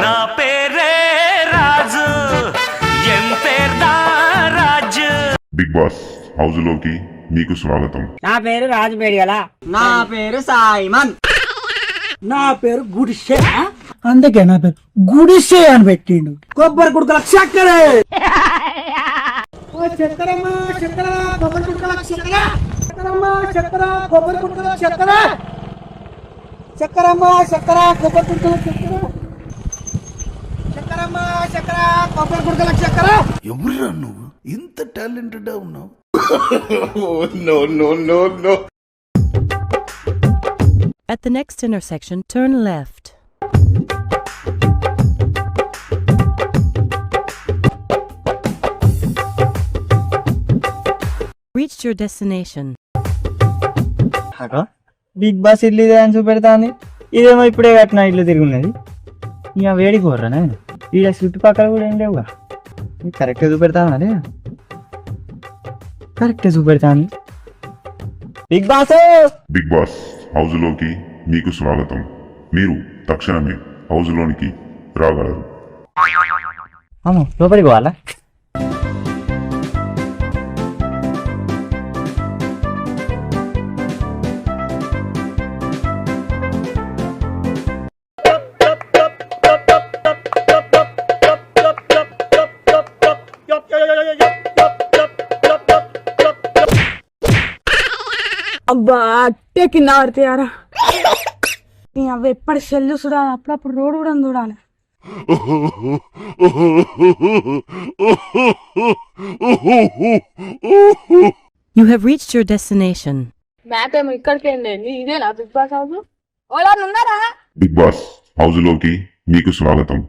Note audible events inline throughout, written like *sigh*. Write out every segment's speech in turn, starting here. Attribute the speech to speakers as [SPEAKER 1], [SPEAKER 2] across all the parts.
[SPEAKER 1] నా పేరే రాజు. ఎం పేర్దా రాజు?
[SPEAKER 2] Big boss హౌస్లోకి మీకు స్వాగతం.
[SPEAKER 3] నా పేరు రాజుపేడి గల
[SPEAKER 4] నా పేరు సాయిమన్.
[SPEAKER 3] నా పేరు గుడిసె అందుకే నా పేరు గుడిసె అని పెట్టిండు. కొబ్బరి కుడుకల చక్కెర. ఓ చక్కెరమ్మ చక్కెర కొబ్బరి కుడుకల చక్కెర. చక్కెరమ్మ చక్కెర కొబ్బరి కుడుకల చక్కెర. చక్కెరమ్మ చక్కెర కొబ్బరి కుడుకల చక్కెర చక్కెరమ్మ చక్కెర కొబ్బరి కుడుకల చక్కెర
[SPEAKER 5] ఎవరురా నువ్వు? ఇంత టాలెంటెడ్ ఉన్నావు. *laughs*
[SPEAKER 6] At the next intersection, turn left. Reached your destination.
[SPEAKER 4] అగో బిగ్ బాస్ ఇల్లు ఇదే అని చూపెడతాంది. ఇదేమో ఇప్పుడే కట్టిన ఇల్లు తిరుగున్నది. ఇక వేడి కోర్రనే ఈడ చుట్టుపక్కల కూడా ఏం లేవుగా? కరెక్ట్గా చూపెడతాను అదే? కరెక్ట్గా చూపెడతాను. Big boss!
[SPEAKER 2] బిగ్ బాస్ హౌస్లోకి మీకు స్వాగతం. మీరు తక్షణమే హౌస్లోనికి రాగలరు.
[SPEAKER 4] అమ్మో లోపలికి పోవాలా?
[SPEAKER 7] అబ్బా అట్టే కింద పడతాయారా అవి ఎప్పటి సెల్లు చూడాలి? అప్పుడప్పుడు రోడ్డు కూడా చూడాలి.
[SPEAKER 6] You have reached your destination.
[SPEAKER 7] Map ఏమో ఇక్కడికి వెళ్ళండి ఇదేనా బిగ్ బాస్ హౌస్ ఓలా ఉన్నారా?
[SPEAKER 2] బిగ్ బాస్ హౌస్లోకి మీకు స్వాగతం.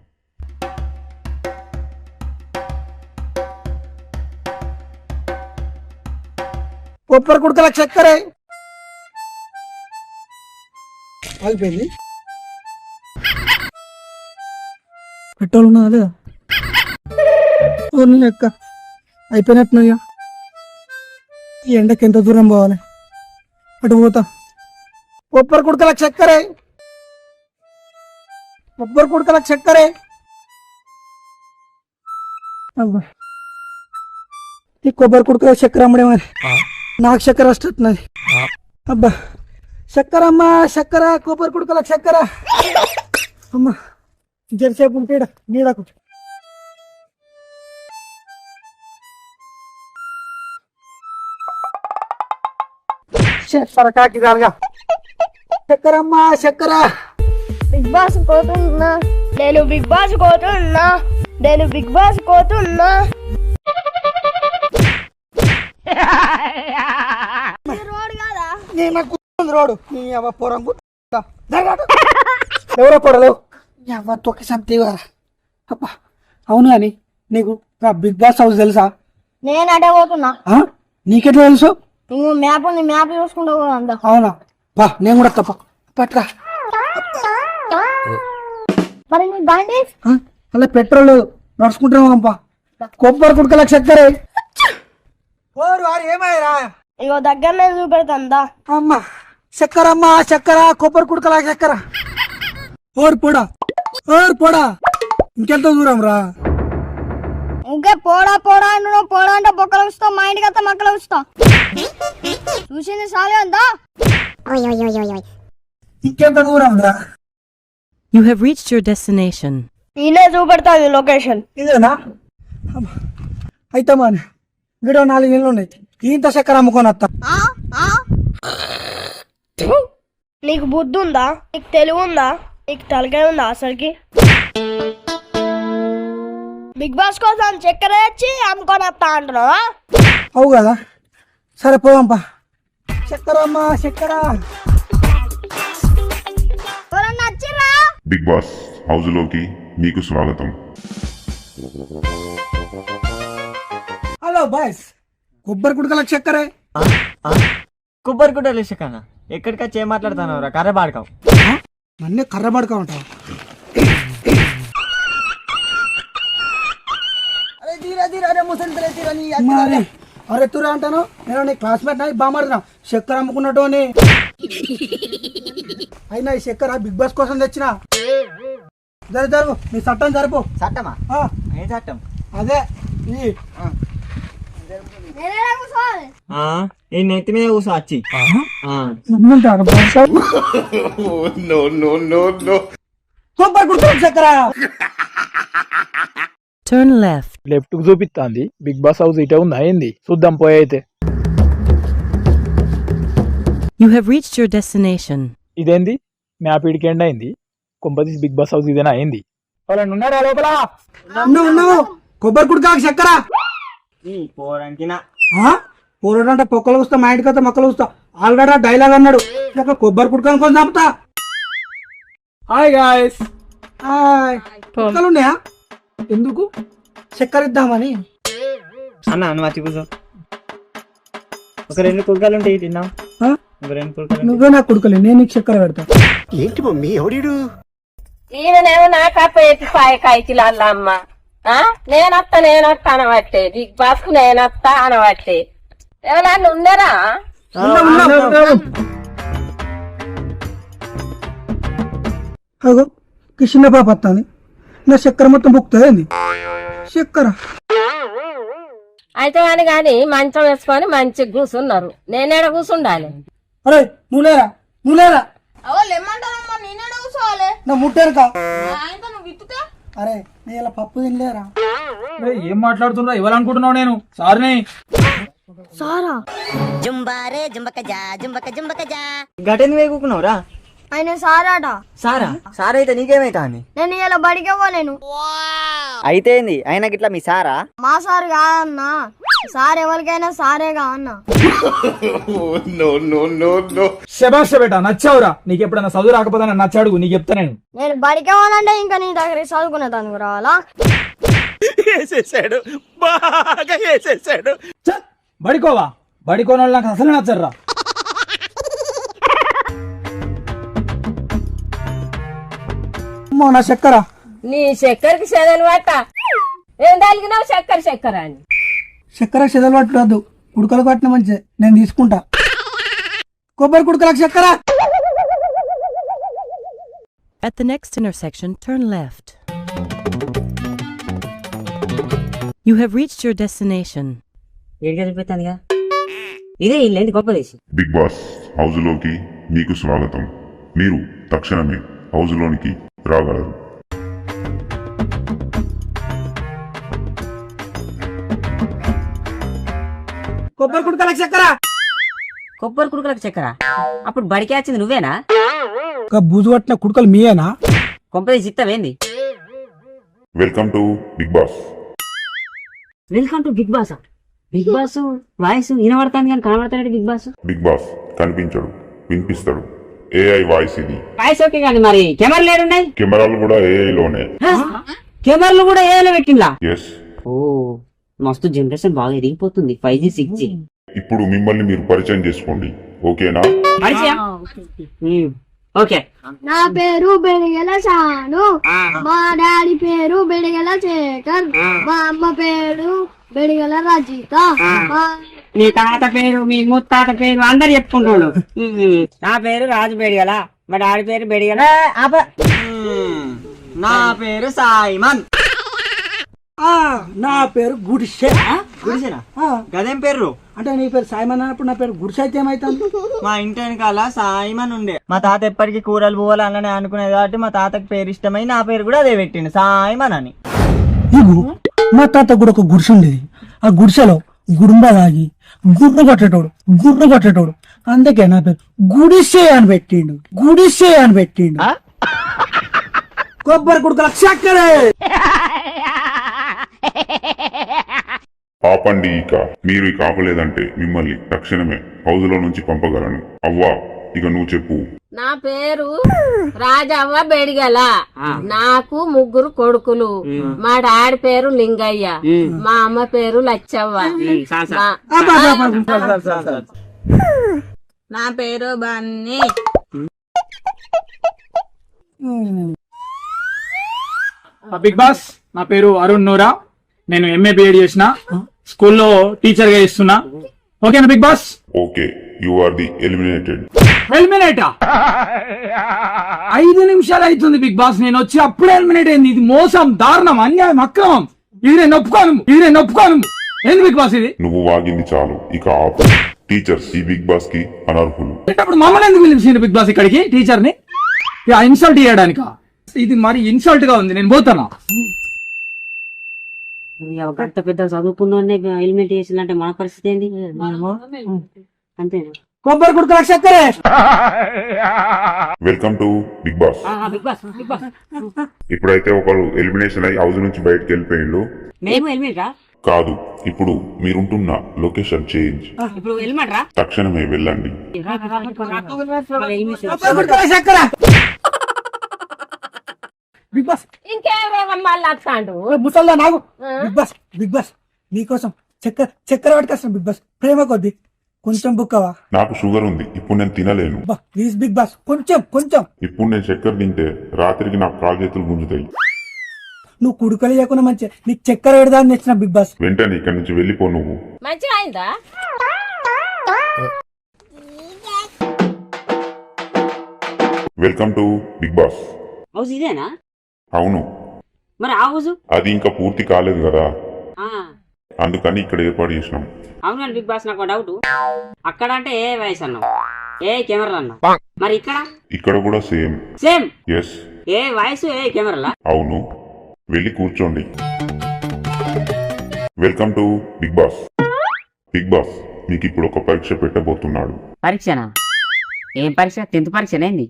[SPEAKER 3] కొబ్బరి కుడుకల చక్కెర. అయిపోయింది పెట్రోల్ ఉన్నదా లేదా? ఓన్లీ లెక్క అయిపోయినట్టున్నాయా ఈ ఎండకి ఎంత దూరం పోవాలి? అటు పోతా. కొబ్బరి కుడుకల చక్కెర. కొబ్బరి కుడుకల చక్కెర. అబ్బా. ఈ కొబ్బరి కుడుకల చక్కెర అమ్మడే మరి. నాకు చక్కెర వస్తున్నది అబ్బా. చక్కెర అమ్మా చక్కెర కొబ్బరి కుడుకల చక్కెర అమ్మా జరసేపు ఉంటే ఈడ నీడకు చక్కెర కాకి దాలుగా చక్కెర
[SPEAKER 8] బిగ్ బాస్ కోతున్నా. నేను బిగ్ బాస్ కోతున్నా. నేను బిగ్ బాస్ కోతున్నా. రోడ్ కాదా?
[SPEAKER 3] నీ నాకు ఉంది రోడ్డు. నీ అవ్వ పొరంగు ఎవరో పొడలు నీ అవ్వ తొక్కి సంతేవా అబ్బా అవును అని నీకు నా బిగ్ బాస్ హౌస్ తెలుసా?
[SPEAKER 8] నేను అటే పోతున్నా?
[SPEAKER 3] నీకెట్లా తెలుసు?
[SPEAKER 8] ఇంకో మ్యాప్ ఉంది మ్యాప్ చూసుకుంటా కూడా అందా
[SPEAKER 3] అవునా? బా నేను కూడా తప్ప. పట్రా
[SPEAKER 8] మరి నీ బండి?
[SPEAKER 3] అలా పెట్రోల్ లేదు నడుచుకుంటున్నాం కొబ్బరి కుడుకల చక్కెర ఓరు వారు
[SPEAKER 8] ఇగో దగ్గరనే చూపెడతాందా
[SPEAKER 3] అమ్మ. చక్కెర అమ్మ చక్కెర కొబ్బరి కుడుకల చక్కెర ఓరు పొడా ఓరు పొడా. ఇంకెంత దూరం రా?
[SPEAKER 8] ఇంకే పోడా పోడా అంటున్నావు పోడా అంటే బొక్కలు వస్తావు మా ఇంటికి వస్తా మక్కలు వస్తావు చూసింది సాలే అందా?
[SPEAKER 3] ఇంకెంత దూరం రా?
[SPEAKER 6] You have reached your destination.
[SPEAKER 8] ఈయనే చూపెడతాది లొకేషన్.
[SPEAKER 3] ఇదేనా. అయితే మన గిడ నాలుగు ఇళ్ళు ఉన్నాయి. ఇంత చక్కెర అమ్ముకొని వస్తా.
[SPEAKER 8] నీకు బుద్ధి ఉందా నీకు తెలివి ఉందా నీకు తలకాయ ఉందా అసలుకి? బిగ్ బాస్ కోసం చక్కెర తెచ్చి అమ్ముకొని వస్తా అంటున్నావా?
[SPEAKER 3] అవు కదా. సరే పోదాంపా చక్కెర అమ్మా చక్కెర.
[SPEAKER 8] ఎవరన్నా వచ్చిర్రా?
[SPEAKER 2] బిగ్ బాస్ హౌస్లోకి మీకు స్వాగతం.
[SPEAKER 3] హలో బాయ్స్ కొబ్బరి కుడుకల చక్కెరే.
[SPEAKER 4] కొబ్బరి కుట్ట లేచకన్నా ఎక్కడికి వచ్చి ఏం మాట్లాడుతున్నావు రా? కర్ర పాడకావు
[SPEAKER 3] నన్నే కర్ర పడక ఉంటావు అరే తురా అంటాను నేను నీ క్లాస్మేట్ నా బామాడుతున్నా చక్కెర అమ్ముకున్నట్టు అని అయినా ఈ చక్కెర బిగ్ బాస్ కోసం తెచ్చిన. జరు జరుపు నీ చట్టం జరుపు.
[SPEAKER 4] చట్టమా?
[SPEAKER 3] ఆ,
[SPEAKER 4] ఏం చట్టం?
[SPEAKER 3] అదే ఈ
[SPEAKER 4] ఈ నెత్తి మీద కూర్చో వచ్చి
[SPEAKER 3] చక్కెర
[SPEAKER 6] Turn left.
[SPEAKER 9] లెఫ్ట్కు చూపిస్తాంది బిగ్ బాస్ హౌస్ ఇటే ఉంది అయింది. చూద్దాం పోయి అయితే.
[SPEAKER 6] You have reached your destination.
[SPEAKER 9] ఇదేంది? మ్యాప్ ఇడికి ఎండ్ అయింది. కొంపతీసి బిగ్ బాస్ హౌస్ ఇదేనా అయింది. వాళ్ళని ఉన్నారా లోపల?
[SPEAKER 3] కొబ్బరి కుడుకాలకు చక్కెర
[SPEAKER 4] నా.
[SPEAKER 3] అంటే పొక్కలు వస్తా మా ఇంటికి వస్తా మొక్కలు వస్తా. ఆల్రెడీ డైలాగ్ అన్నాడు. ఇక కొబ్బరి కుడుకాని కొంచెం చంపుతా.
[SPEAKER 9] Hi guys
[SPEAKER 3] hi. కుక్కలు ఉన్నాయా? ఎందుకు? చక్కెర ఇద్దామని
[SPEAKER 4] అన్న వచ్చి కూర్చో. ఒక రెండు కుక్కలు ఉంటాయి కుక్కలు
[SPEAKER 3] నువ్వే నా కుడుకలే నేను నీకు చక్కెర పెడతా.
[SPEAKER 10] ఈమెనేమో నాకు అప్ప ఎత్తి పాయ కాయకిలాల అమ్మ. ఆ? నేనత్త నేనత్త అనబట్టే బిగ్ బాస్కు నేనత్త అనబట్టే ఎవరన్నా ఉన్నారా?
[SPEAKER 3] ఉన్నాం, ఉన్నాం, ఉన్నాం. అగో కిషన్ పాప వస్తుంది నా చక్కెర మొత్తం బుక్తుంది చక్కెర.
[SPEAKER 10] అయితే అని గాని మంచం వేసుకొని మంచిగా కూర్చున్నారు నేనేడ కూర్చుండాలి
[SPEAKER 3] అరే నువ్వు లేరా? నువ్వు లేరా?
[SPEAKER 8] అవో లేమంటారమ్మా నేనే కూర్చోవాలి
[SPEAKER 3] నా ముట్టేరుక
[SPEAKER 8] ఆయనతో నువ్వు విత్తుతే?
[SPEAKER 3] అరే నేను ఇలా పప్పు తినలేరా?
[SPEAKER 9] ఏం మాట్లాడుతున్నా ఇవ్వాలనుకుంటున్నావు నేను. సార్ని.
[SPEAKER 8] సారా?
[SPEAKER 4] గటెందుకు వేగుకున్నావురా?
[SPEAKER 8] ఆయన సారాట
[SPEAKER 4] సారా? సారా అయితే నీకేమైతా అని?
[SPEAKER 8] నేను ఇలా బడికి ఇవ్వలేను
[SPEAKER 4] అయితే ఏంది ఆయన గిట్లా మీ సారా?
[SPEAKER 8] మా సార్ కాదన్నా. సార్ ఎవరికైనా సారేగా అన్న.
[SPEAKER 9] శబాష బేట నచ్చావురా? నీకు ఎప్పుడైనా చదువు రాకపోతే నచ్చాడు నీకు చెప్తా నేను.
[SPEAKER 8] నేను బడికి ఇవ్వాలంటే ఇంకా నీ దగ్గర చదువుకునే దానికి రావాలా?
[SPEAKER 1] వేసేసాడు. బాగా వేసేసాడు.
[SPEAKER 9] ఛ! బడికోవా? బడికోని వాళ్ళు నాకు అసలు నచ్చర్రా.
[SPEAKER 3] నా చక్కెర.
[SPEAKER 10] నీ చక్కెరకి చెదలు పట్ట ఏం తలిగినావు చక్కెర చక్కెర అని?
[SPEAKER 3] చక్కెర చెదలు పట్టదు కుడుకలు పట్టిన మంచి నేను తీసుకుంటా. కొబ్బరి కుడుకలకు చక్కెర.
[SPEAKER 6] At the next intersection, turn left. You have reached your destination.
[SPEAKER 4] ఇదే ఇల్లేంది గొప్ప దేశం.
[SPEAKER 2] బిగ్ బాస్ హౌస్లోకి మీకు స్వాగతం. మీరు తక్షణమే హౌస్లోనికి రాగలరు.
[SPEAKER 3] కొబ్బరి కుడుకలకు చక్కెర.
[SPEAKER 4] కొబ్బరి కుడుకులకు చక్కర? అప్పుడు బడికి వచ్చింది నువ్వేనా?
[SPEAKER 3] ఒక బూజు పట్టిన కుడుకలు మీయేనా?
[SPEAKER 4] కొంపది చిత్తమేంది
[SPEAKER 2] welcome to Bigg Boss
[SPEAKER 4] welcome to Bigg Boss Bigg Boss voice వినబడతాను కానీ కనబడతాడు బిగ్ బాస్
[SPEAKER 2] బిగ్ బాస్ కనిపించడు వినిపిస్తాడు. ఏఐ వాయిస్ ఇది.
[SPEAKER 4] వాయిస్ ఓకే కానీ మరి. కెమెరా లేడున్నాయి
[SPEAKER 2] కెమెరాలు కూడా ఏఐలోనే
[SPEAKER 4] కెమెరాలు కూడా ఏదో పెట్టిందా
[SPEAKER 2] ఎస్
[SPEAKER 4] ఓ. మస్తు జనరేషన్ బాగా ఎదిగిపోతుంది ఫైవ్ జీ సిక్స్ జీ
[SPEAKER 2] ఇప్పుడు మిమ్మల్ని మీరు పరిచయం చేసుకోండి. ఓకేనా?
[SPEAKER 4] ఓకే
[SPEAKER 8] నా పేరు బెడిగెల షాను. మా డాడీ పేరు బెడిగెల శేఖర్ మా అమ్మ పేరు బెడిగెల రజిత. మా
[SPEAKER 4] తాత పేరు మీ ముత్తాత పేరు అందరు చెప్పుకుంటాడు. నా పేరు రాజు బెడిగల. మా డాడీ పేరు బెడిగల. నా పేరు సాయిమన్.
[SPEAKER 3] నా పేరు గుడిసె
[SPEAKER 4] గుడిసేనా
[SPEAKER 3] ఆ,
[SPEAKER 4] గదేం పేరు
[SPEAKER 3] అంటే నీ పేరు సాయమన్ అన్నప్పుడు నా పేరు గుడిసె అయితే ఏమైతుంది
[SPEAKER 4] మా ఇంటి వెనకాల సాయిమన్ ఉండే. మా తాత ఎప్పటికీ కూరలు పోవాలి అన్ననే అనుకునేది కాబట్టి మా తాతకి పేరు ఇష్టమై నా పేరు కూడా అదే పెట్టిండు సాయిమన్ అని.
[SPEAKER 3] ఇగు మా తాత కూడా ఒక గుడిసె ఉండేది. ఆ గుడిసెలో గుడుంబ తాగి గుర్ర కొట్టేటోడు గుర్ర కొట్టేటోడు. అందుకే నా పేరు గుడిసె అని పెట్టిండు గుడిసె అని పెట్టిండు. కొబ్బరి కుడుకల చక్కరే *laughs*
[SPEAKER 2] ఆపండి ఇక. మీరు ఇక ఆపలేదంటే మిమ్మల్ని తక్షణమే హౌస్లో నుంచి పంపగలను. అవ్వా ఇక నువ్వు చెప్పు.
[SPEAKER 10] నా పేరు రాజవ్వ బెడిగల. నాకు ముగ్గురు కొడుకులు. మా డాడీ పేరు లింగయ్య. మా అమ్మ పేరు లచ్చవ్వ. నా పేరు బన్నీ.
[SPEAKER 9] బిగ్ బాస్ నా పేరు అరుణ్ నూరా. నేను ఎంఏ బిఎడ్ చేసిన. స్కూల్లో టీచర్గా ఇస్తున్నా ఓకేనా Bigg Boss?
[SPEAKER 2] Okay you are the eliminated
[SPEAKER 9] ఎలిమినేటా? ఐదు నిమిషాలు అవుతుంది బిగ్ బాస్ నేను వచ్చి అప్పుడే ఎలిమినేట్ అయింది. ఇది మోసం దారుణం అన్యాయం అక్రమం. ఇది నేను ఒప్పుకోను ఇది నేను ఒప్పుకోను ఏంది బిగ్ బాస్ ఇది?
[SPEAKER 2] నువ్వు వాగింది చాలు ఇక ఆపు. టీచర్స్ ఈ బిగ్ బాస్కి అనర్హులు.
[SPEAKER 9] అప్పుడు మమ్మల్ని ఎందుకు పిలిచింది బిగ్ బాస్ ఇక్కడికి టీచర్ని ఇన్సల్ట్ చేయడానిక? ఇది మరి ఇన్సల్ట్గా ఉంది నేను పోతానా?
[SPEAKER 10] అంత పెద్ద చదువుకున్న ఎలిమెంట్ చేసిందంటే మన పరిస్థితి ఏంది? అంతేనా?
[SPEAKER 3] కొబ్బరి చక్కరే
[SPEAKER 2] welcome to Bigg Boss.
[SPEAKER 10] Bigg Boss Bigg Boss.
[SPEAKER 2] ఇప్పుడైతే ఒకరు ఎలిమినేషన్ అయి హౌస్ నుంచి బయటకు వెళ్ళిపోయిండు.
[SPEAKER 10] మేము రా
[SPEAKER 2] కాదు ఇప్పుడు మీరుంటున్న లొకేషన్ చేంజ్.
[SPEAKER 10] ఇప్పుడు
[SPEAKER 2] తక్షణమే వెళ్ళండి.
[SPEAKER 3] Bigg Boss.
[SPEAKER 10] ఇంకేం మళ్ళీ వస్తాడు
[SPEAKER 3] ముసల్దా నాకు? Bigg Boss Bigg Boss. నీకోసం చక్కెర చక్కెర పట్టుకొస్తాను బిగ్ బాస్. ప్రేమ కొద్ది. కొంచెం బుక్కవా?
[SPEAKER 2] నాకు షుగర్ ఉంది. ఇప్పుడు నేను తినలేను.
[SPEAKER 3] ప్లీజ్ బిగ్ బాస్ కొంచెం కొంచెం. ఇప్పుడు
[SPEAKER 2] నేను చక్కెర తింటే రాత్రికి నాకు కాలు చేతులు గుంజుతాయి.
[SPEAKER 3] నువ్వు కుడుకలు చేయకుండా మంచిగా నీకు చక్కెర పెడదా అని తెచ్చిన బిగ్ బాస్.
[SPEAKER 2] వెంటనే ఇక్కడి నుంచి వెళ్ళిపో నువ్వు.
[SPEAKER 10] మంచిగా అయిందా?
[SPEAKER 2] Welcome to Bigg Boss.
[SPEAKER 10] House ఇదేనా?
[SPEAKER 2] అవును.
[SPEAKER 10] మరి ఆ హౌస్
[SPEAKER 2] అది ఇంకా పూర్తి కాలేదు కదా. అందుకని ఇక్కడ ఏర్పాటు చేసినాం.
[SPEAKER 10] అవునండి బిగ్ బాస్ నాకు డౌట్ అక్కడ అంటే ఏ వయసు అన్నావు? ఏ కెమెరా అన్నావు? మరి ఇక్కడ?
[SPEAKER 2] ఇక్కడ కూడా సేమ్.
[SPEAKER 10] సేమ్?
[SPEAKER 2] ఎస్
[SPEAKER 10] ఏ వయసు ఏ కెమెరాలా?
[SPEAKER 2] అవును. వెళ్ళి కూర్చోండి. Welcome to Bigg Boss Bigg Boss మీకు ఇప్పుడు ఒక పరీక్ష పెట్టబోతున్నాడు.
[SPEAKER 10] పరీక్షనా? ఏం పరీక్ష? టెన్త్ పరీక్షనేంది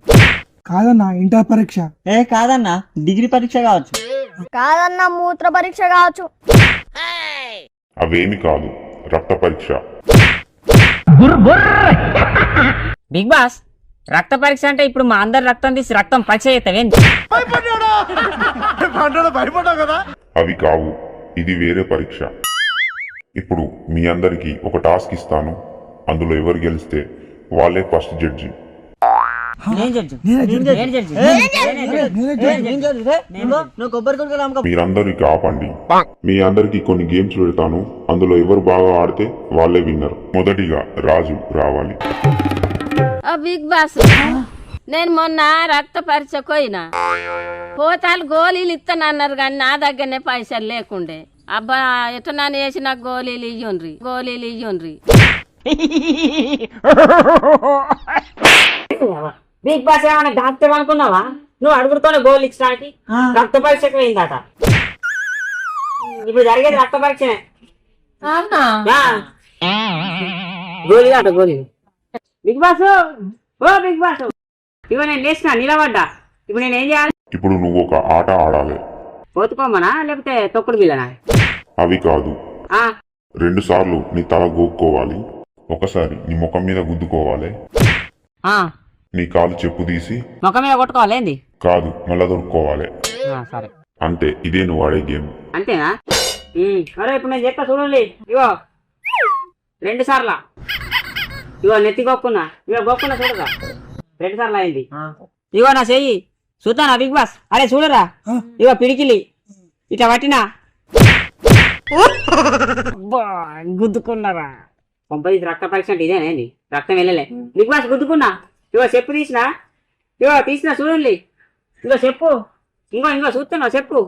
[SPEAKER 3] కాదన్నా ఇంటర్ పరీక్ష.
[SPEAKER 4] ఏ కాదన్నా డిగ్రీ పరీక్ష కావచ్చు.
[SPEAKER 8] కాదన్న మూత్ర పరీక్ష కావచ్చు.
[SPEAKER 2] అవేమి కాదు రక్త పరీక్ష.
[SPEAKER 10] బిగ్ బాస్ రక్త పరీక్ష అంటే ఇప్పుడు మా అందరి రక్తం తీసి రక్తం పరీక్ష
[SPEAKER 2] అవి కావు ఇది వేరే పరీక్ష. ఇప్పుడు మీ అందరికి ఒక టాస్క్ ఇస్తాను అందులో ఎవరు గెలిస్తే వాళ్ళే ఫస్ట్ జడ్జి.
[SPEAKER 10] నేను జడ్జి
[SPEAKER 3] నేనే జడ్జి.
[SPEAKER 10] నేను జడ్జి
[SPEAKER 3] నేనే జడ్జి.
[SPEAKER 4] నువ్వు కొబ్బరి కొడుకు అమ్మక
[SPEAKER 2] మీరందరూ ఇక ఆపండి మీ అందరికి కొన్ని గేమ్స్ పెడతాను. అందులో ఎవరు బాగా ఆడితే వాళ్ళే విన్నర్ మొదటిగా రాజు రావాలి.
[SPEAKER 10] బిగ్ బాస్ నేను మొన్న రక్త పరీక్ష పోయినా పోతాలు గోళీలు ఇస్తానన్నారు కానీ నా దగ్గరనే పైసలు లేకుండే. అబ్బా ఎట్ట నన్ను వేసిన గోళీలు ఇయ్యుండ్రి. గోళీలు ఇయ్యుండ్రి. *laughs* బిగ్ బాస్ ఏమైనా డాక్టర్ అనుకున్నావా? నువ్వు అడుగుతూనే గోళీలు ఇచ్చడానికి రక్త పరీక్షకు పోయిందట. ఇప్పుడు జరిగేది రక్త పరీక్షనే. అట గోళీ బిగ్ బాస్ ఓ బిగ్ బాస్ ఇగో నేను లేచిన నిలబడ్డా. ఇప్పుడు నేను ఏం చేయాలి?
[SPEAKER 2] ఇప్పుడు నువ్వు ఒక ఆట ఆడాలి.
[SPEAKER 10] పోతుకోమనా లేకపోతే తొక్కుడు బిల్లనా
[SPEAKER 2] అవి కాదు.
[SPEAKER 10] ఆ,
[SPEAKER 2] రెండు సార్లు నీ తల గోక్కోవాలి. ఒకసారి నీ ముఖం మీద గుద్దుకోవాలి.
[SPEAKER 10] ఆ,
[SPEAKER 2] నీ కాలు చెప్పు తీసి.
[SPEAKER 10] ముఖం మీద కొట్టుకోవాలి ఏంది?
[SPEAKER 2] కాదు మళ్ళా దొరుకుకోవాలి.
[SPEAKER 10] ఆ, సరే.
[SPEAKER 2] అంతే ఇదే నువ్వు ఆడే గేమ్.
[SPEAKER 10] అంతేనా? సరే ఇప్పుడు నేను చెప్తా చూడండి. ఇగో రెండు సార్లా. ఇగో నెత్తి గొక్కున్నా. ఇగో గొక్కున్నా చూడరా. రెండు సార్లు అయింది. ఇగో నా చెయ్యి. చూద్దానా బిగ్ బాస్? అరే చూడరా. ఇగో పిడికిలి. ఇట్లా పట్టినా? గుద్దుకున్నారా? పంపది రక్త పరీక్ష అంటే ఇదేనేంది రక్తం వెళ్ళలే. Big boss గుద్దుకున్నా? ఇగో చెప్పు తీసినా. ఇగో తీసినా చూడండి. ఇగో చెప్పు. ఇంకో ఇంకో చూస్తున్నా చెప్పు.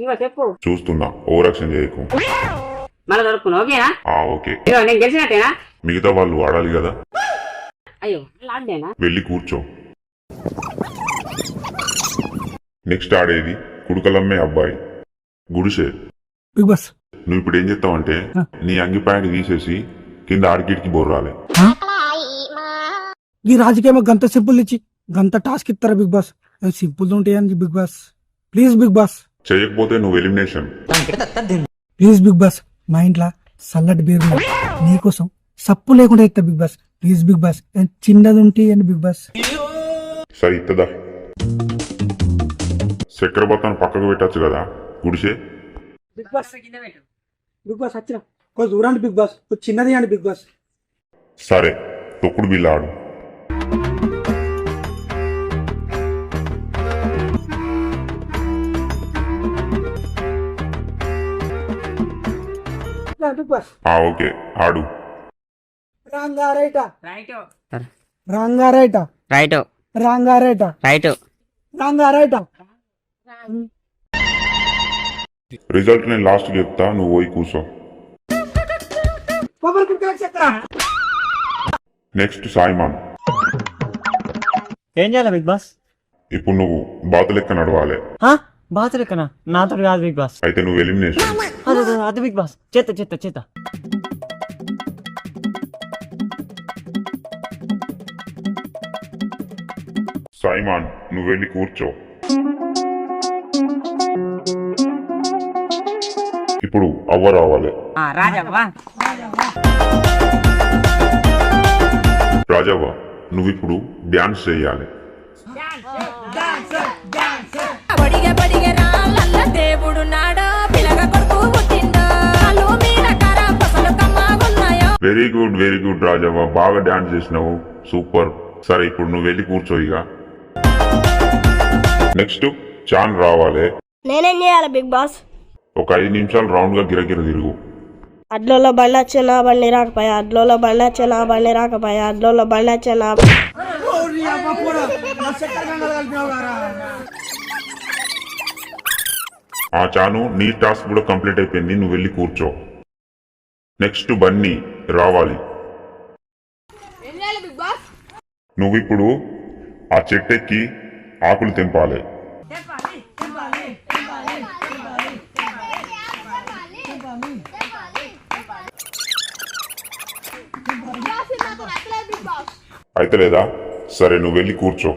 [SPEAKER 10] ఇంకో చెప్పు.
[SPEAKER 2] చూస్తున్నా. ఓవరాక్షన్ చేయకు.
[SPEAKER 10] మళ్ళీ దొరుకున్నా ఓకేనా?
[SPEAKER 2] ఆ ఓకే.
[SPEAKER 10] ఇగో నేను గెలిచినట్టేనా?
[SPEAKER 2] మిగతా వాళ్ళు ఆడాలి కదా?
[SPEAKER 10] అయ్యో లాడ్డేనా
[SPEAKER 2] వెళ్ళి కూర్చో. నెక్స్ట్ ఆడేది కుడుకలమ్మే అబ్బాయి. గుడిసే.
[SPEAKER 3] Bigg Boss.
[SPEAKER 2] నువ్వు ఇప్పుడు ఏం చేస్తావంటే నీ అంగి ప్యాంట్ తీసేసి కింద ఆడికిడికి బొర్రాలి.
[SPEAKER 3] ఈ రాజకీయం గంత సింపుల్ ఇచ్చి గంత టాస్క్ ఇస్తారా బిగ్ బాస్? సింపుల్ ఉంటాయని Bigg Boss? Please Bigg Boss.
[SPEAKER 2] చేయకపోతే నువ్వు ఎలిమినేషన్
[SPEAKER 3] ప్లీజ్ బిగ్ బాస్ మా ఇంట్లో సల్లటి బీర్. నీకోసం సప్పు లేకుండా ఇస్తా Bigg Boss. Please Bigg Boss చిన్నది ఉంటే అని బిగ్ బాస్.
[SPEAKER 2] సరే ఇత్తదా? చక్కెర బత్తాను పక్కకు పెట్టచ్చు కదా గుడిసే?
[SPEAKER 3] బిగ్ బాస్ బిగ్ బాస్ వచ్చిన. కొంచెం దూరండి బిగ్ బాస్. చిన్నది అండి బిగ్ బాస్.
[SPEAKER 2] సరే తొక్కుడు బిల్ల ఓకే. ఆడు.
[SPEAKER 3] రంగారైట
[SPEAKER 10] రైట్.
[SPEAKER 3] రాంగా రైటా.
[SPEAKER 10] రైట్
[SPEAKER 3] రాంగా రైటా.
[SPEAKER 10] రైట్
[SPEAKER 3] రాంగా రైటా
[SPEAKER 2] రిజల్ట్ నేను లాస్ట్ చెప్తా నువ్వు పోయి కూర్చో. నెక్స్ట్ సాయిమాన్.
[SPEAKER 4] ఏం చేయాలి బిగ్ బాస్?
[SPEAKER 2] ఇప్పుడు నువ్వు బాతు లెక్క నడవాలి.
[SPEAKER 4] బాత్ లెక్కన నాతో కాదు బిగ్ బాస్.
[SPEAKER 2] అయితే నువ్వు ఎలిమినేషన్.
[SPEAKER 4] అదే బిగ్ బాస్ చేత చేత చేత
[SPEAKER 2] సాయిమాన్ నువ్వు వెళ్ళి కూర్చో ఇప్పుడు అవ్వ రావాలి
[SPEAKER 10] రాజవ్వా
[SPEAKER 2] రాజవ్వ నువ్వు ఇప్పుడు డ్యాన్స్ చేయాలి very good very good Rajavva. బాగా డ్యాన్స్ చేసినావు. సూపర్ సరే ఇప్పుడు నువ్వు వెళ్ళి కూర్చో ఇక. నెక్స్ట్ చాన్ రావాలి.
[SPEAKER 8] నేనేం చేయాలి బిగ్ బాస్
[SPEAKER 2] ఒక ఐదు నిమిషాలు రౌండ్గా గిరగిర తిరుగు.
[SPEAKER 8] అడ్లోలో బండి వచ్చే నా బండి రాకపోయా? అడ్లోలో బండి వచ్చే నా బండి రాకపోయా? అడ్లోలో బండి వచ్చే నా
[SPEAKER 2] ఆ చాను నీ టాస్క్ కూడా కంప్లీట్ అయిపోయింది. నువ్వు వెళ్ళి కూర్చో. నెక్స్ట్ బన్నీ. రావాలి. నువ్వు ఇప్పుడు ఆ చెట్టెక్కి ఆకులు తెంపాలి. అయితే లేదా? సరే నువ్వు వెళ్ళి కూర్చో.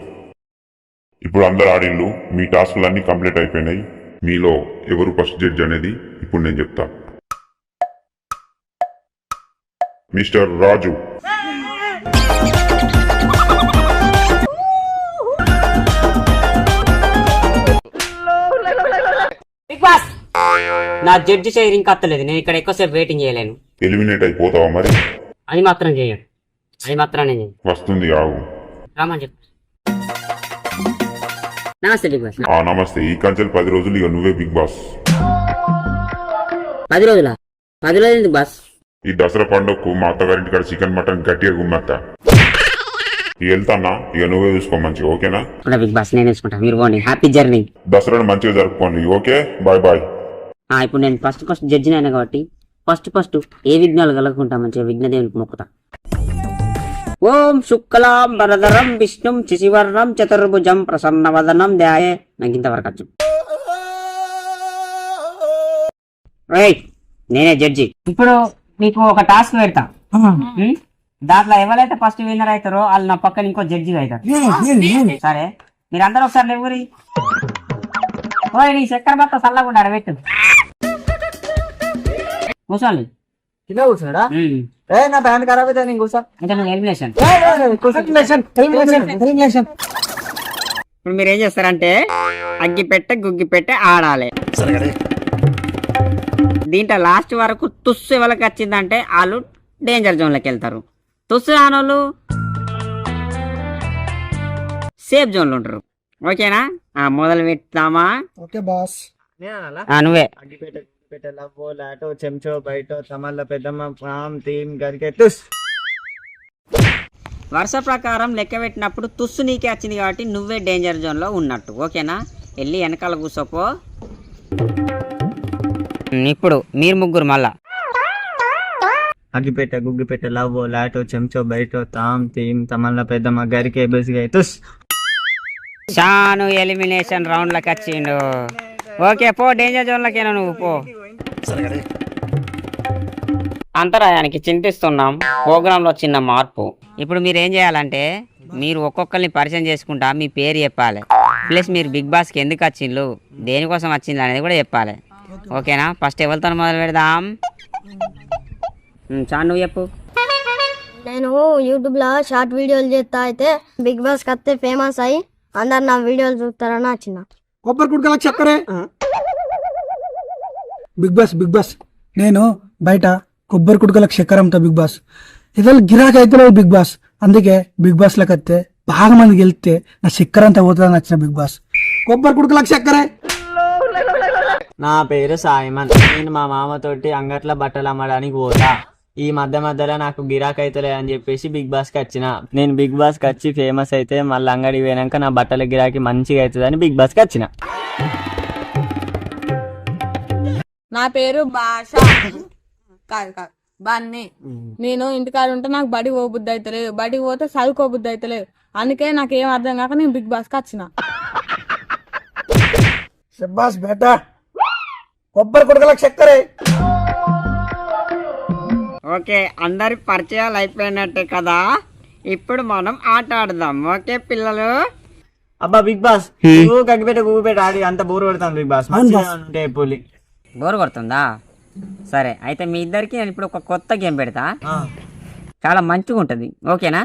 [SPEAKER 2] ఇప్పుడు అందరు ఆడిళ్ళు మీ టాస్కులన్నీ కంప్లీట్ అయిపోయినాయి. మీలో ఎవరు ఫస్ట్ జడ్జ్ అనేది ఇప్పుడు నేను చెప్తా. మిస్టర్ రాజు.
[SPEAKER 10] Bigg Boss! నా జడ్జి చైర్ ఇంకా అత్తలేదు. నేను ఇక్కడ ఎక్కువసేపు వెయిటింగ్ చేయలేను.
[SPEAKER 2] ఎలిమినేట్ అయిపోతావా మరి?
[SPEAKER 10] అది మాత్రం చేయను అది మాత్రం నేను చేయను
[SPEAKER 2] వస్తుంది ఆగు.
[SPEAKER 10] రామని చెప్పు. నమస్తే బిగ్ బాస్.
[SPEAKER 2] ఆ నమస్తే. ఈ కంచెలు పది రోజులు ఇక నువ్వే బిగ్ బాస్.
[SPEAKER 10] పది రోజుల? పది రోజులు ఎందుకు బాస్?
[SPEAKER 2] ఈ దసరా పండుగకు మా అత్తగారింటి కాడ చికెన్ మటన్ గట్టిగా గుమ్మెత్తా. *laughs* వెళ్తానా? ఇక నువ్వే చూసుకో మంచిగా ఓకేనా?
[SPEAKER 10] కూడా బిగ్ బాస్ నేను వేసుకుంటా మీరు పోండి. హ్యాపీ జర్నీ
[SPEAKER 2] దసరాను మంచిగా జరుపుకోండి. ఓకే? Bye bye.
[SPEAKER 10] ఇప్పుడు నేను ఫస్ట్ ఫస్ట్ జడ్జిని అయినా కాబట్టి ఫస్ట్ ఫస్ట్ ఏ విఘ్నాలు కలగకుండా మంచిగా విఘ్నదేవునికి మొక్కుతా. ఓం శుక్లాం వరదరం విష్ణుం శశివర్ణం చతుర్భుజం ప్రసన్నవదనం ధ్యాయే. నాకు ఇంతవరకు వచ్చు రేయ్, *laughs* నేనే జడ్జి ఇప్పుడు మీకు ఒక టాస్క్ పెడతా? దాంట్లో ఎవరైతే ఫస్ట్ విన్నర్ అవుతారో వాళ్ళు నా పక్కన ఇంకో జడ్జి అవుతారు. సరే. మీరందరూ ఒకసారి లేవురి. ఓయ్ నీ చక్కెర బత్త చల్లకుండా ఆడ పెట్టు. కూర్చోండి.
[SPEAKER 4] కింద కూర్చున్నాడా?
[SPEAKER 10] ఉం.
[SPEAKER 4] ఏ నా ప్యాంట్ ఖరాబ్ అయితే నేను కూర్చో.
[SPEAKER 10] అంటే నువ్వు ఎలిమినేషన్
[SPEAKER 3] ఎలిమినేషన్ ఎలిమినేషన్ ఎలిమినేషన్
[SPEAKER 10] ఇప్పుడు మీరు ఏం చేస్తారంటే అగ్గి పెట్టె గుగ్గి పెట్టె ఆడాలి దీంట్లో లాస్ట్ వరకు తుస్సు ఎవరికి వచ్చిందంటే వాళ్ళు డేంజర్ జోన్లోకి వెళ్తారు. తుస్సు రానోళ్ళు సేఫ్ జోన్లో ఉంటారు. ఓకేనా? ఆ మొదలు పెడతామా?
[SPEAKER 3] Okay boss.
[SPEAKER 10] నువ్వే.
[SPEAKER 4] లాటో చెంచో బయటో తమల్ల పెద్దమ్మ పామ్ తీమ్ గరికే తుస్
[SPEAKER 10] వరుస ప్రకారం లెక్క పెట్టినప్పుడు తుస్సు నీకే వచ్చింది కాబట్టి నువ్వే డేంజర్ జోన్లో ఉన్నట్టు. ఓకేనా? వెళ్ళి వెనకాల కూర్చోపో. ఇప్పుడు మీరు ముగ్గురు మళ్ళా.
[SPEAKER 4] అగ్గిపేట గుగ్గిపేట లవ్వో లాటో చెంచో బయటో తామ్ తీమ్ తమల్ల పెద్దమ్మ గరికే బెసిగా తుస్.
[SPEAKER 10] షాను ఎలిమినేషన్ రౌండ్లకు వచ్చిండు. ఓకే పో డేంజర్ జోన్లకేనా నువ్వు పో. అంతరాయానికి చింతిస్తున్నాం. ప్రోగ్రాంలో చిన్న మార్పు. ఇప్పుడు మీరు ఏం చేయాలంటే మీరు ఒక్కొక్కరిని పరిచయం చేసుకుంటా మీ పేరు చెప్పాలి. ప్లస్ మీరు బిగ్ బాస్కి ఎందుకు వచ్చిండ్రు దేనికోసం వచ్చిండ్రు అనేది కూడా చెప్పాలి. ఓకేనా? ఫస్ట్ ఎవరితో మొదలు పెడదాం? చాలు నువ్వు చెప్పు.
[SPEAKER 8] నేను యూట్యూబ్లో షార్ట్ వీడియోలు చేస్తా అయితే బిగ్ బాస్ కత్తే ఫేమస్ అయ్యి అందరు నా వీడియోలు చూస్తారని వచ్చిన.
[SPEAKER 3] కొబ్బరి కుడుకలకు చక్కరే? Bigg Boss Bigg Boss. నేను బయట కొబ్బరి కుడుకలకు చక్కెర అమ్ముతా బిగ్ బాస్. ఇవాళ గిరాకీ అయితే బిగ్ బాస్. అందుకే బిగ్ బాస్లకు వస్తే బాగా మందికి వెళ్తే నా చక్కెర అంతా పోతుందని వచ్చిన బిగ్ బాస్. కొబ్బరి కుడుకలకు చక్కరే?
[SPEAKER 4] నా పేరు సాయిమన్. నేను మా మామతోటి అంగట్ల బట్టలు అమ్మడానికి పోతా. ఈ మధ్య మధ్యలో నాకు గిరాక్ అవుతలే అని చెప్పేసి బిగ్ బాస్కి వచ్చిన. నేను బిగ్ బాస్కి వచ్చి ఫేమస్ అయితే మళ్ళీ అంగడి పోయినాక నా బట్టల గిరాకీ మంచిగా అవుతుందని బిగ్ బాస్కి వచ్చిన.
[SPEAKER 7] నా పేరు భాష. కాదు కాదు. బన్నీ. నేను ఇంటికాడ ఉంటే నాకు బడి పో బుద్ధి అవుతలేదు బడికి పోతే చదువుకో బుద్ధి అవుతలేదు అందుకే నాకు ఏం అర్థం కాక నేను బిగ్ బాస్కి వచ్చిన.
[SPEAKER 3] శబ్బాస్ బేటా కొబ్బరి కుడకలకు చక్కెర.
[SPEAKER 10] ఓకే అందరి పరిచయాలు అయిపోయినట్టే కదా? ఇప్పుడు మనం ఆట ఆడదాం. ఓకే పిల్లలు?
[SPEAKER 4] అబ్బా బిగ్ బాస్. నువ్వు గగ్గిపెట్ట గుగ్గిపెట్ట ఆడి అంత బోర్ కొడతాను బిగ్ బాస్. ఉంటే పులి.
[SPEAKER 10] బోర్ కొడుతుందా? సరే అయితే మీ ఇద్దరికి నేను ఇప్పుడు ఒక కొత్త గేమ్ పెడతా. చాలా మంచిగా ఉంటుంది. ఓకేనా?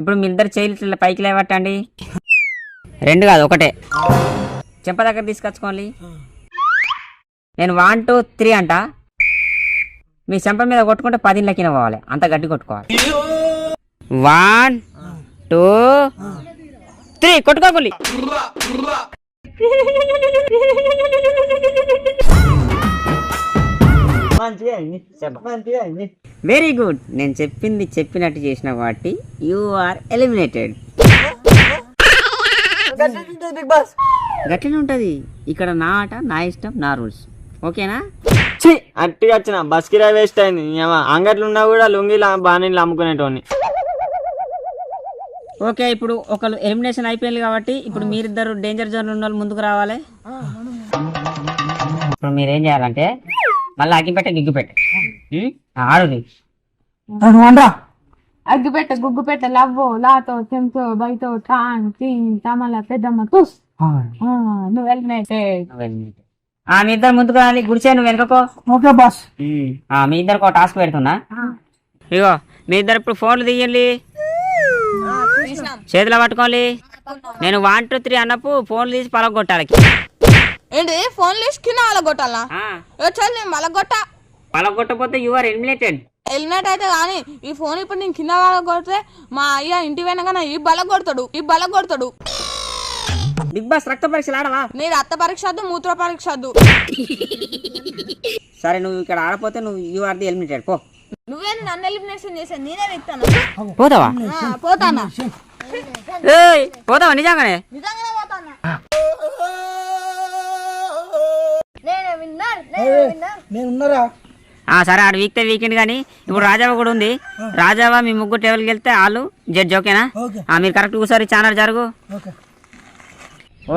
[SPEAKER 10] ఇప్పుడు మీ ఇద్దరు చేతులు ఇట్లా పైకి లేవట్టండి. రెండు కాదు ఒకటే. చెంప దగ్గర తీసుకొచ్చుకోవాలి నేను వన్ టూ త్రీ అంట. మీ చెంప మీద కొట్టుకుంటే పది కింద పోవాలి. అంత గట్టి కొట్టుకోవాలి. వన్ టూ త్రీ
[SPEAKER 4] అయింది
[SPEAKER 10] వెరీ గుడ్ నేను చెప్పింది చెప్పినట్టు చేసిన కాబట్టి you are eliminated
[SPEAKER 4] Bigg Boss.
[SPEAKER 10] గట్లనే ఉంటది. ఇక్కడ నా ఆట నా ఇష్టం నా రూల్స్ ఓకేనా?
[SPEAKER 4] ఛీ! అట్టిగా వచ్చిన బస్ కిరాయి వేస్ట్ అయింది. ఏమో అంగట్లు ఉన్నా కూడా లుంగిలు బాణీలు అమ్ముకునేటోని
[SPEAKER 10] ఓకే ఇప్పుడు ఒకరు ఎలిమినేషన్ అయిపోయింది కాబట్టి ఇప్పుడు మీరిద్దరు డేంజర్ జోన్ ఉన్న వాళ్ళు ముందుకు రావాలి. ఇప్పుడు మీరు ఏం చేయాలంటే మళ్ళీ అగ్గిపెట్ట గిగ్గిపెట్ట. ఉం? ఆడుది.
[SPEAKER 7] అగ్గిపెట్ట గుగ్గుపెట్ట లవ్వో లాతో చెంచో బయటో టాన్ టీన్ తమల పెద్దమ్మ తుస్. ఆ, నువ్వు వెళ్ళినట్టే
[SPEAKER 10] ఆ మీ ఇద్దరు ముందుకు రాలి గుడిసే నువ్వు వెనుకకో.
[SPEAKER 3] Okay boss.
[SPEAKER 10] ఆ, మీ ఇద్దరికి ఒక టాస్క్ పెడుతున్నా. ఇగో మీ ఇద్దరు ఇప్పుడు ఫోన్లు తీయండి. చేతిలో పట్టుకోవాలి నేను వన్ టూ త్రీ అన్నప్పుడు ఫోన్లు తీసి పలగొట్టాలి.
[SPEAKER 7] ఏంటి? ఫోన్ లిస్ట్ కింద వాళ్ళ కొట్టాలా ఏ చల్ నేను మళ్ళా కొట్టా
[SPEAKER 10] పలగొట్టకపోతే యు ఆర్ ఎలిమినేటెడ్
[SPEAKER 7] వెళ్ళినట్టు అయితే కానీ ఈ ఫోన్ ఇప్పుడు నేను కింద కొడితే మా అయ్య ఇంటి వెనక ఈ బల కొడతాడు ఈ బల కొడతాడు.
[SPEAKER 10] బిగ్ బాస్ రక్త పరీక్షలు ఆడవా?
[SPEAKER 7] నీ రక్త పరీక్ష వద్దు మూత్ర పరీక్ష వద్దు.
[SPEAKER 10] సరే నువ్వు ఇక్కడ ఆడపోతే నువ్వు యు ఆర్ ది ఎలిమినేటెడ్ పో.
[SPEAKER 7] నువ్వే నన్ను ఎలిమినేషన్ చేసాను నేనే ఇస్తాను
[SPEAKER 10] పోతావా?
[SPEAKER 7] పోతానా?
[SPEAKER 10] ఏయ్ పోతావా? నిజంగానే?
[SPEAKER 7] నిజంగానే పోతానా?
[SPEAKER 3] నేను ఉన్నారా?
[SPEAKER 10] ఆ సరే ఆడ వీక్తే వీకెండ్ కానీ ఇప్పుడు రాజావా కూడా ఉంది. రాజావా మీ ముగ్గురు టేబుల్కి వెళ్తే వాళ్ళు జడ్జ్ ఓకేనా? మీరు కరెక్ట్ ఒకసారి ఛానల్ జరుగు.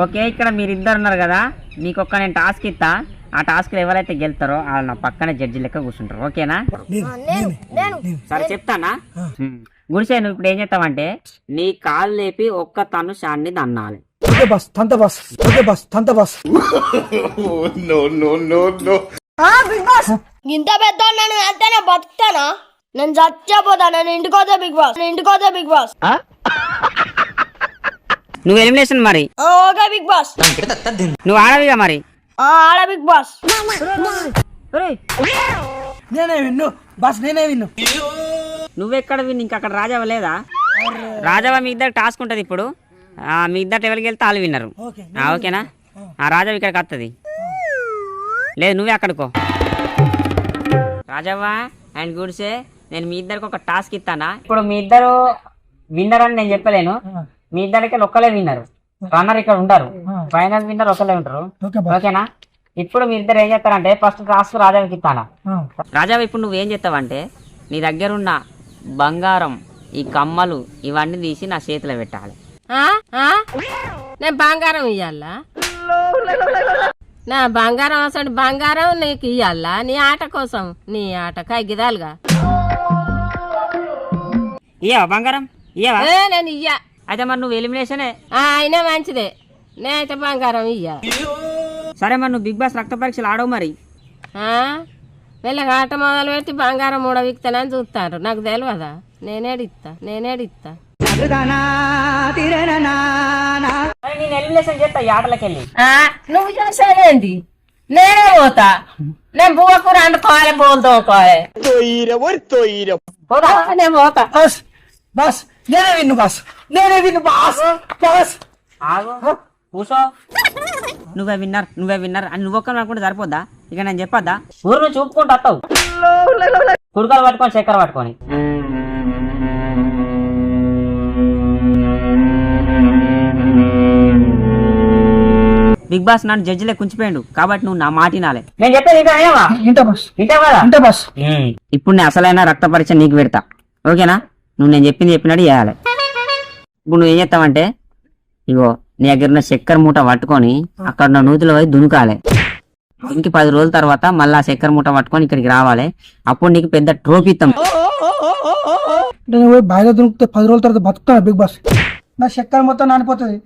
[SPEAKER 3] ఓకే
[SPEAKER 10] ఇక్కడ మీరు ఇద్దరు ఉన్నారు కదా? మీకు ఒక్క నేను టాస్క్ ఇస్తా. ఆ టాస్క్ ఎవరైతే గెలుతారో వాళ్ళు నా పక్కన జడ్జి లెక్క కూర్చుంటారు. ఓకేనా? సరే చెప్తానా. గుడిసే నువ్వు ఇప్పుడు ఏం చేస్తావంటే నీ కాలు లేపి ఒక్క తను షాన్ని దన్నాలి.
[SPEAKER 3] ఓకే బాస్ తంత బాస్ ఓకే బాస్ తంత బాస్.
[SPEAKER 8] ఇంత పెద్ద నేను వెళ్తేనే బతుకుతానా? నేను చచ్చిపోతా నేను ఇంటికోతే బిగ్ బాస్ నేను ఇంటికోతే బిగ్ బాస్.
[SPEAKER 10] నువ్వు ఎలిమినేషన్ మరి.
[SPEAKER 8] ఓకే బిగ్ బాస్
[SPEAKER 10] నువ్వు ఆడవిగా మరి.
[SPEAKER 8] ఆ, ఆడ బిగ్ బాస్
[SPEAKER 3] నేనే విన్ను. బాస్ నేనే విన్ను.
[SPEAKER 10] నువ్వెక్కడ విన్ ఇంకా అక్కడ రాజావ లేదా? రాజావ మీ ఇద్దరు టాస్క్ ఉంటుంది ఇప్పుడు. ఆ, మీ ఇద్దరు ఎవరికి వెళ్తే వాళ్ళు విన్నరు.
[SPEAKER 3] ఓకే
[SPEAKER 10] ఆ, ఓకేనా? ఆ రాజావ ఇక్కడికి వస్తుంది లేదు నువ్వే అక్కడికో రాజవ్వ అండ్ గుడ్సే నేను మీ ఇద్దరికి ఒక టాస్క్ ఇస్తానా? ఇప్పుడు మీ ఇద్దరు విన్నర్ అని నేను చెప్పలేను. మీ ఇద్దరికి ఒక్కలే విన్నరు. రన్నర్ ఇక్కడ ఉంటారు ఫైనల్ విన్నర్ ఒకలే ఉంటారు. ఓకేనా? ఇప్పుడు మీ ఇద్దరు ఏం చేస్తారంటే ఫస్ట్ టాస్క్ రాజావికి ఇస్తానా. రాజావ ఇప్పుడు నువ్వేం చేస్తావంటే నీ దగ్గరున్న బంగారం ఈ కమ్మలు ఇవన్నీ తీసి నా చేతిలో పెట్టాలి.
[SPEAKER 11] నేను బంగారం ఇయ్యాలా? నా బంగారం అసలు బంగారం నీకు ఇయ్యాలా? నీ ఆట కోసం నీ ఆట కగ్గిదాలుగా
[SPEAKER 10] ఇయ్యవా బంగారం? ఇయ్యవా?
[SPEAKER 11] ఏ, నేను ఇయ్యా.
[SPEAKER 10] అయితే మరి నువ్వు ఎలిమినేషనే
[SPEAKER 11] ఆ, అయినా మంచిదే. నేనైతే బంగారం ఇయ్యా.
[SPEAKER 10] సరే మరి నువ్వు బిగ్ బాస్ రక్త పరీక్షలు ఆడవు మరి.
[SPEAKER 11] ఆ? వీళ్ళకి ఆట మొదలు పెట్టి బంగారం మూడ విక్తానని చూస్తారు నాకు తెలియదా నేనేడిస్తా నేనేడిస్తా
[SPEAKER 10] నేను ఎలిమినేషన్ చేస్తా ఈ
[SPEAKER 11] నువ్వు చేసేదేంటి నేనే పోతా. నేను బువ్వకూర వండుకోవాలి బోల్ తోకోవాలి పోతా నేను పోతా.
[SPEAKER 3] బాస్ బాస్ నేనే విన్ను బాస్. నేనే విన్ను బాస్ బాస్.
[SPEAKER 10] ఆగు. కూసో. నువ్వే విన్నర్ నువ్వే విన్నర్. అని నువ్వు ఒక్కరు అనుకుంటే సరిపోద్దా? ఇక నేను చెప్పొద్దా? ఊరు నుంచి చూపుకుంటూ వస్తావు. కుడుకలు పట్టుకొని చక్కెర పట్టుకొని. బిగ్ బాస్ నన్ను జడ్జిలే కుంచిపోయాడు. కాబట్టి నువ్వు నా మాట వినాలి. నేను చెప్పేది ఇప్పుడు నేను అసలైన రక్త పరీక్ష నీకు పెడతా. ఓకేనా? నువ్వు నేను చెప్పింది చెప్పినట్టు చేయాలి. ఇప్పుడు నువ్వు ఏం చేస్తావంటే ఇగో నీ దగ్గర ఉన్న చక్కెర మూట పట్టుకొని అక్కడ ఉన్న నూతిలో పోయి దునుకాలి ఇంక పది రోజుల తర్వాత మళ్ళీ ఆ చక్కెర మూట పట్టుకొని ఇక్కడికి రావాలి. అప్పుడు నీకు పెద్ద ట్రోఫీ ఇస్తాం.
[SPEAKER 3] పోయి దొరికితే పది రోజుల తర్వాత బతుకుతాను బిగ్ బాస్? నా చక్కెర మొత్తం నానిపోతుంది.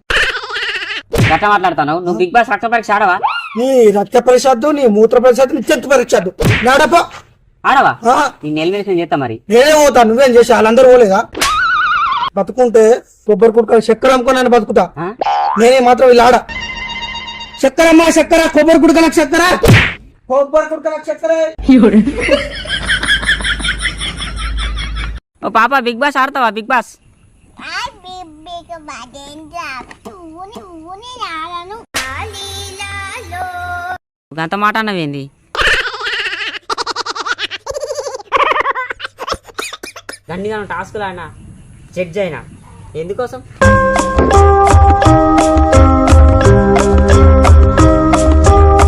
[SPEAKER 10] గట్ట మాట్లాడతాను నువ్వు బిగ్ బాస్ రక్త పరీక్ష ఆడవా?
[SPEAKER 3] నీ రక్త పరిషత్తు నీ మూత్ర పరిషత్తు నీ చెత్త పరిషత్తు నాడపో.
[SPEAKER 10] ఆడవా? నేను ఎలిమినేషన్ చేస్తా మరి.
[SPEAKER 3] నేనే పోతా నువ్వేం చేసి వాళ్ళందరూ పోలేదా? బతుకుంటే కొబ్బరి కుడుక చక్కెర అమ్ముకొని నేను బతుకుతా? నేనే మాత్రం వీళ్ళు ఆడ చక్కెర అమ్మా చక్కెర కొబ్బరి కుడుకలకు చక్కెర కొబ్బరి కుడుకలకు చక్కెర
[SPEAKER 10] ఓ పాప బిగ్ బాస్ ఆడతావా? Bigg Boss. గంత మాట అన్నవేంది? గండిగా టాస్క్ ఆడినా? జడ్జ్ అయినా ఎందుకోసం?